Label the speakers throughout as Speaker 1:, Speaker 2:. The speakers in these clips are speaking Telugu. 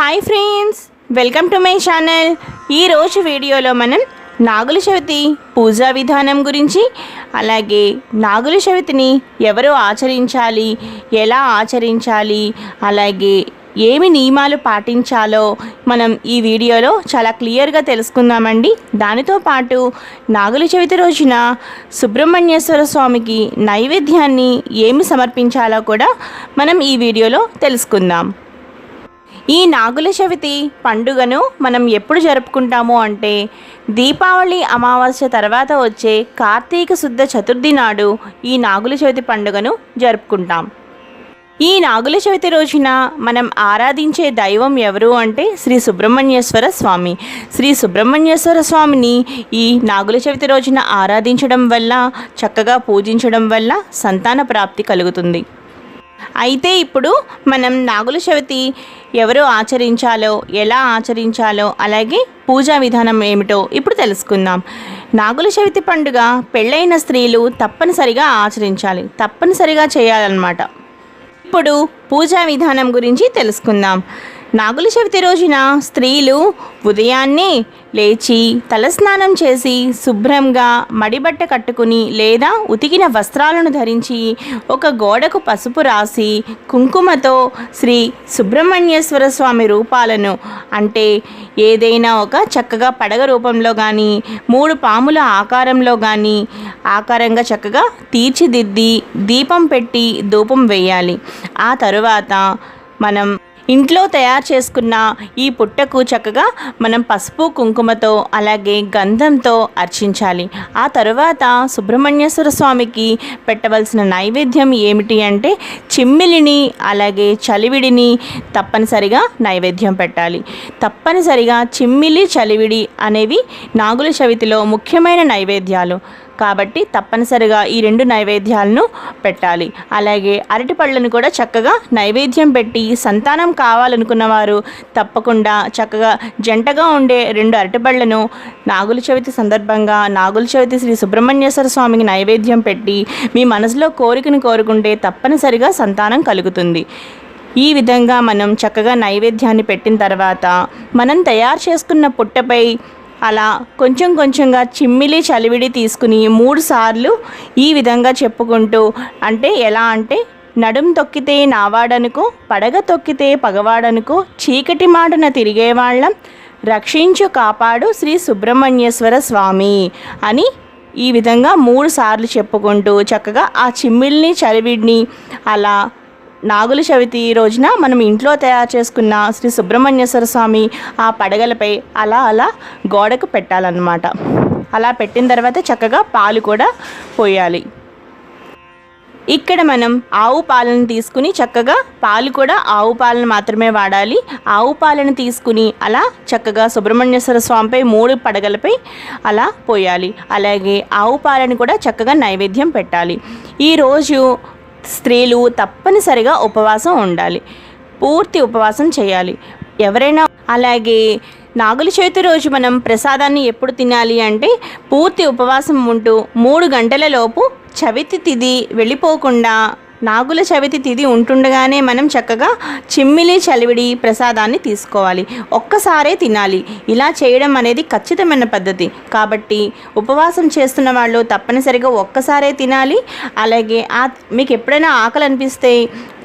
Speaker 1: Hi friends welcome to my channel. ఈరోజు వీడియోలో మనం నాగుల చవితి పూజా విధానం గురించి అలాగే నాగుల చవితిని ఎవరు ఆచరించాలి ఎలా ఆచరించాలి అలాగే ఏమి నియమాలు పాటించాలో మనం ఈ వీడియోలో చాలా క్లియర్గా తెలుసుకుందామండి. దానితో పాటు నాగుల చవితి రోజున సుబ్రహ్మణ్యేశ్వర స్వామికి నైవేద్యాన్ని ఏమి సమర్పించాలో కూడా మనం ఈ వీడియోలో తెలుసుకుందాం. ఈ నాగుల చవితి పండుగను మనం ఎప్పుడు జరుపుకుంటాము అంటే దీపావళి అమావాస్య తర్వాత వచ్చే కార్తీక శుద్ధ చతుర్థి నాడు ఈ నాగుల చవితి పండుగను జరుపుకుంటాం. ఈ నాగుల చవితి రోజున మనం ఆరాధించే దైవం ఎవరు అంటే శ్రీ సుబ్రహ్మణ్యేశ్వర స్వామి. శ్రీ సుబ్రహ్మణ్యేశ్వర స్వామిని ఈ నాగుల చవితి రోజున ఆరాధించడం వల్ల చక్కగా పూజించడం వల్ల సంతాన ప్రాప్తి కలుగుతుంది. అయితే ఇప్పుడు మనం నాగుల చవితి ఎవరు ఆచరించాలో ఎలా ఆచరించాలో అలాగే పూజా విధానం ఏమిటో ఇప్పుడు తెలుసుకుందాం. నాగుల చవితి పండుగ పెళ్ళైన స్త్రీలు తప్పనిసరిగా ఆచరించాలి తప్పనిసరిగా చేయాలన్నమాట. ఇప్పుడు పూజా విధానం గురించి తెలుసుకుందాం. నాగుల చవితి రోజున స్త్రీలు ఉదయాన్నే లేచి తలస్నానం చేసి శుభ్రంగా మడిబట్ట కట్టుకుని లేదా ఉతికిన వస్త్రాలను ధరించి ఒక గోడకు పసుపు రాసి కుంకుమతో శ్రీ సుబ్రహ్మణ్యేశ్వర స్వామి రూపాలను అంటే ఏదైనా ఒక చక్కగా పడగ రూపంలో కానీ మూడు పాముల ఆకారంలో కానీ ఆకారంగా చక్కగా తీర్చిదిద్ది దీపం పెట్టి ధూపం వేయాలి. ఆ తరువాత మనం ఇంట్లో తయారు చేసుకున్న ఈ పుట్టకు చక్కగా మనం పసుపు కుంకుమతో అలాగే గంధంతో అర్చించాలి. ఆ తరువాత సుబ్రహ్మణ్యేశ్వర స్వామికి పెట్టవలసిన నైవేద్యం ఏమిటి అంటే చిమ్మిలిని అలాగే చలివిడిని తప్పనిసరిగా నైవేద్యం పెట్టాలి. తప్పనిసరిగా చిమ్మిలి చలివిడి అనేవి నాగుల చవితిలో ముఖ్యమైన నైవేద్యాలు. కాబట్టి తప్పనిసరిగా ఈ రెండు నైవేద్యాలను పెట్టాలి. అలాగే అరటి పళ్ళను కూడా చక్కగా నైవేద్యం పెట్టి సంతానం కావాలనుకున్న వారు తప్పకుండా చక్కగా జంటగా ఉండే రెండు అరటిపళ్ళను నాగుల చవితి సందర్భంగా నాగుల చవితి శ్రీ సుబ్రహ్మణ్యేశ్వర స్వామికి నైవేద్యం పెట్టి మీ మనసులో కోరికను కోరుకుంటే తప్పనిసరిగా సంతానం కలుగుతుంది. ఈ విధంగా మనం చక్కగా నైవేద్యాన్ని పెట్టిన తర్వాత మనం తయారు చేసుకున్న పుట్టపై అలా కొంచెం కొంచెంగా చిమ్మిలి చలివిడి తీసుకుని మూడు సార్లు ఈ విధంగా చెప్పుకుంటూ అంటే ఎలా అంటే నడుం తొక్కితే నావాడనుకో పడగ తొక్కితే పగవాడనుకో చీకటి మాటన తిరిగేవాళ్ళం రక్షించు కాపాడు శ్రీ సుబ్రహ్మణ్యేశ్వర స్వామి అని ఈ విధంగా మూడు సార్లు చెప్పుకుంటూ చక్కగా ఆ చిమ్మిల్ని చలివిడిని అలా నాగుల చవితి రోజున మనం ఇంట్లో తయారు చేసుకున్న శ్రీ సుబ్రహ్మణ్యేశ్వర స్వామి ఆ పడగలపై అలా అలా గోడకు పెట్టాలన్నమాట. అలా పెట్టిన తర్వాత చక్కగా పాలు కూడా పోయాలి. ఇక్కడ మనం ఆవు పాలను తీసుకుని చక్కగా పాలు కూడా ఆవు పాలను మాత్రమే వాడాలి. ఆవు పాలను తీసుకుని అలా చక్కగా సుబ్రహ్మణ్యేశ్వర స్వామిపై మూడు పడగలపై అలా పోయాలి. అలాగే ఆవు పాలను కూడా చక్కగా నైవేద్యం పెట్టాలి. ఈరోజు స్త్రీలు తప్పనిసరిగా ఉపవాసం ఉండాలి. పూర్తి ఉపవాసం చేయాలి. ఎవరైనా అలాగే నాగుల చవితి రోజు మనం ప్రసాదాన్ని ఎప్పుడు తినాలి అంటే పూర్తి ఉపవాసం ఉంటూ మూడు గంటలలోపు చవితి తిది వెళ్ళిపోకుండా నాగుల చవితి తిథి ఉంటుండగానే మనం చక్కగా చిమ్మిలి చలివిడి ప్రసాదాన్ని తీసుకోవాలి. ఒక్కసారే తినాలి. ఇలా చేయడం అనేది ఖచ్చితమైన పద్ధతి. కాబట్టి ఉపవాసం చేస్తున్న వాళ్ళు తప్పనిసరిగా ఒక్కసారే తినాలి. అలాగే ఆ మీకు ఎప్పుడైనా ఆకలి అనిపిస్తే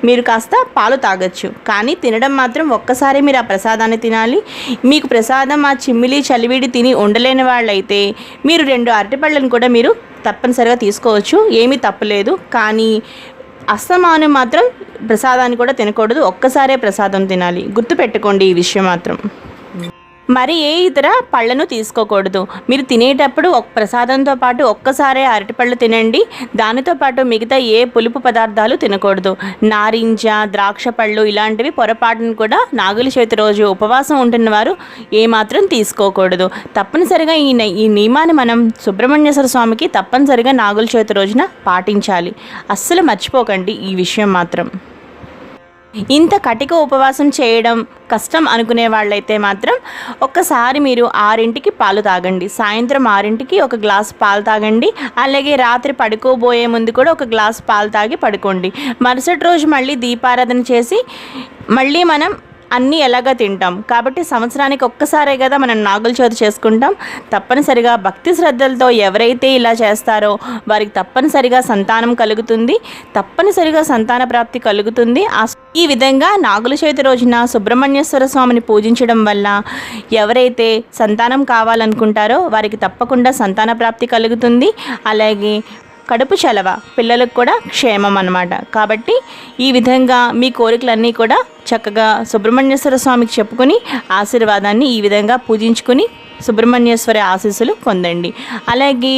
Speaker 1: మీరు కాస్త పాలు తాగొచ్చు. కానీ తినడం మాత్రం ఒక్కసారి మీరు ఆ ప్రసాదాన్ని తినాలి. మీకు ప్రసాదం ఆ చిమ్మిలి చలివిడి తిని ఉండలేని వాళ్ళైతే మీరు రెండు అరటిపళ్ళను కూడా మీరు తప్పనిసరిగా తీసుకోవచ్చు. ఏమీ తప్పలేదు కానీ అస్తమానం మాత్రం ప్రసాదాన్ని కూడా తినకూడదు. ఒక్కసారే ప్రసాదం తినాలి. గుర్తుపెట్టుకోండి ఈ విషయం మాత్రం. మరి ఏ ఇతర పళ్ళను తీసుకోకూడదు? మీరు తినేటప్పుడు ఒక ప్రసాదంతో పాటు ఒక్కసారే అరటిపళ్ళు తినండి. దానితో పాటు మిగతా ఏ పులుపు పదార్థాలు తినకూడదు. నారింజ ద్రాక్ష పళ్ళు ఇలాంటివి పొరపాటును కూడా నాగుల చవితి రోజు ఉపవాసం ఉంటున్న వారు ఏమాత్రం తీసుకోకూడదు. తప్పనిసరిగా ఈ ఈ నియమాన్ని మనం సుబ్రహ్మణ్యేశ్వర స్వామికి తప్పనిసరిగా నాగుల చవితి రోజున పాటించాలి. అస్సలు మర్చిపోకండి ఈ విషయం మాత్రం. ఇంత కటిక ఉపవాసం చేయడం కష్టం అనుకునే వాళ్ళైతే మాత్రం ఒక్కసారి మీరు ఆరింటికి పాలు తాగండి. సాయంత్రం ఆరింటికి ఒక గ్లాస్ పాలు తాగండి. అలాగే రాత్రి పడుకోబోయే ముందు కూడా ఒక గ్లాస్ పాలు తాగి పడుకోండి. మరుసటి రోజు మళ్ళీ దీపారాధన చేసి మళ్ళీ మనం అన్నీ ఎలాగా తింటాం. కాబట్టి సంవత్సరానికి ఒక్కసారే కదా మనం నాగుల చవితి చేసుకుంటాం. తప్పనిసరిగా భక్తి శ్రద్ధలతో ఎవరైతే ఇలా చేస్తారో వారికి తప్పనిసరిగా సంతానం కలుగుతుంది. తప్పనిసరిగా సంతాన ప్రాప్తి కలుగుతుంది. ఆ ఈ విధంగా నాగుల చవితి రోజున సుబ్రహ్మణ్యేశ్వర స్వామిని పూజించడం వల్ల ఎవరైతే సంతానం కావాలనుకుంటారో వారికి తప్పకుండా సంతాన ప్రాప్తి కలుగుతుంది. అలాగే కడుపు చలవ పిల్లలకు కూడా క్షేమం అన్నమాట. కాబట్టి ఈ విధంగా మీ కోరికలన్నీ కూడా చక్కగా సుబ్రహ్మణ్యేశ్వర స్వామికి చెప్పుకొని ఆశీర్వాదాన్ని ఈ విధంగా పూజించుకొని సుబ్రహ్మణ్యేశ్వరి ఆశీస్సులు పొందండి. అలాగే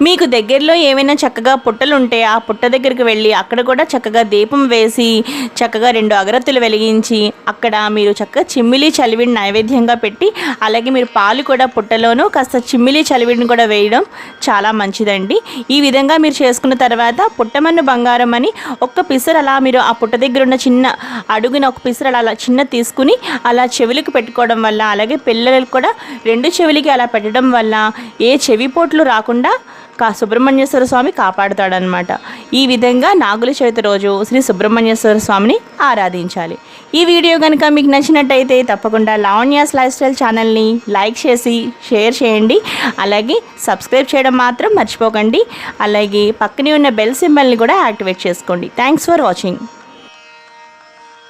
Speaker 1: మీకు దగ్గరలో ఏమైనా చక్కగా పుట్టలు ఉంటే ఆ పుట్ట దగ్గరికి వెళ్ళి అక్కడ కూడా చక్కగా దీపం వేసి చక్కగా రెండు అగరత్తులు వెలిగించి అక్కడ మీరు చక్కగా చిమ్మిలి చలివిడిని నైవేద్యంగా పెట్టి అలాగే మీరు పాలు కూడా పుట్టలోనూ కాస్త చిమ్మిలి చలివిడిని కూడా వేయడం చాలా మంచిదండి. ఈ విధంగా మీరు చేసుకున్న తర్వాత పుట్టమన్ను బంగారం అని ఒక్క పిసరు అలా మీరు ఆ పుట్ట దగ్గర ఉన్న చిన్న అడుగున ఒక పిసరు అలా చిన్న తీసుకుని అలా చెవులకు పెట్టుకోవడం వల్ల అలాగే పిల్లలకు కూడా రెండు చెవులకి అలా పెట్టడం వల్ల ఏ చెవిపోట్లు రాకుండా కా సుబ్రహ్మణ్యేశ్వర స్వామి కాపాడుతాడనమాట ఈ విధంగా నాగుల చవితి రోజు శ్రీ సుబ్రహ్మణ్యేశ్వర స్వామిని ఆరాధించాలి. ఈ వీడియో కనుక మీకు నచ్చినట్టయితే తప్పకుండా లావణ్యాస్ లైఫ్ స్టైల్ ఛానల్ని లైక్ చేసి షేర్ చేయండి. అలాగే సబ్స్క్రైబ్ చేయడం మాత్రం మర్చిపోకండి. అలాగే పక్కనే ఉన్న బెల్ సింబల్ని కూడా యాక్టివేట్ చేసుకోండి. Thanks for watching.